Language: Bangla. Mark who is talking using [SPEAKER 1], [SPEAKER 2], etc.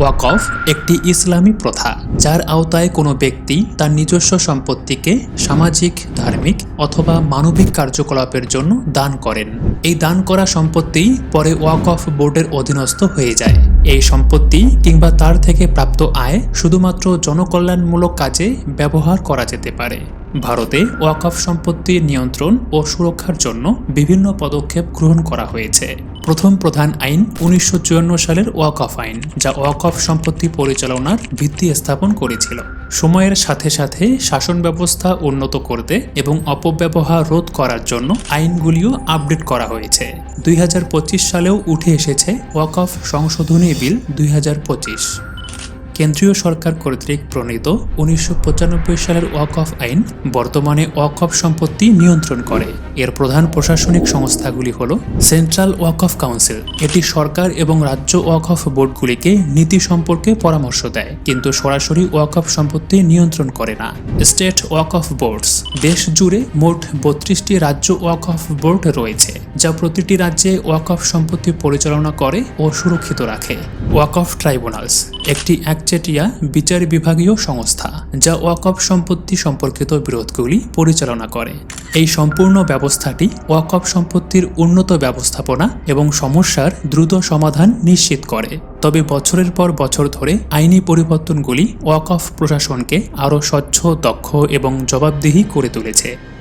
[SPEAKER 1] ওয়াকফ একটি ইসলামী প্রথা, যার আওতায় কোনো ব্যক্তি তার নিজস্ব সম্পত্তিকে সামাজিক, ধার্মিক অথবা মানবিক কার্যকলাপের জন্য দান করেন। এই দান করা সম্পত্তি পরে ওয়াকফ বোর্ডের অধীনস্থ হয়ে যায়। এই সম্পত্তি কিংবা তার থেকে প্রাপ্ত আয় শুধুমাত্র জনকল্যাণমূলক কাজে ব্যবহার করা যেতে পারে। ভারতে ওয়াকফ সম্পত্তির নিয়ন্ত্রণ ও সুরক্ষার জন্য বিভিন্ন পদক্ষেপ গ্রহণ করা হয়েছে। প্রথম প্রধান আইন উনিশশো চুয়ান্ন সালের ওয়াকফ আইন, যা ওয়াকফ সম্পত্তি পরিচালনার ভিত্তি স্থাপন করেছিল। সময়ের সাথে সাথে শাসন ব্যবস্থা উন্নত করতে এবং অপব্যবহার রোধ করার জন্য আইনগুলিও আপডেট করা হয়েছে। দুই হাজার পঁচিশ সালেও উঠে এসেছে ওয়াকফ সংশোধনী বিল দুই হাজার পঁচিশ। কেন্দ্রীয় সরকার কর্তৃক প্রণীত উনিশশো পঁচানব্বই সালের ওয়াকফ আইন বর্তমানে ওয়াকফ সম্পত্তি নিয়ন্ত্রণ করে। এর প্রধান প্রশাসনিক সংস্থাগুলি হল সেন্ট্রাল ওয়াকফ কাউন্সিল। এটি সরকার এবং রাজ্য ওয়াকফ বোর্ডগুলিকে নীতি সম্পর্কে পরামর্শ দেয়, কিন্তু সরাসরি ওয়াকফ সম্পত্তি নিয়ন্ত্রণ করে না। State Waqf boards. দেশ জুড়ে মোট বত্রিশটি রাজ্য ওয়াকফ বোর্ড রয়েছে, যা প্রতিটি রাজ্যে ওয়াকফ সম্পত্তি পরিচালনা করে ও সুরক্ষিত রাখে। ওয়াকফ ট্রাইব্যুনালস। একটি একচেটিয়া বিচার বিভাগীয় সংস্থা, যা ওয়াকফ সম্পত্তি সম্পর্কিত বিরোধগুলি পরিচালনা করে। এই সম্পূর্ণ ব্যবস্থাটি ওয়াকফ সম্পত্তির উন্নত ব্যবস্থাপনা এবং সমস্যার দ্রুত সমাধান নিশ্চিত করে। তবে বছরের পর বছর ধরে আইনি পরিবর্তনগুলি ওয়াকফ প্রশাসনকে আরও স্বচ্ছ, দক্ষ এবং জবাবদিহি করে তুলেছে।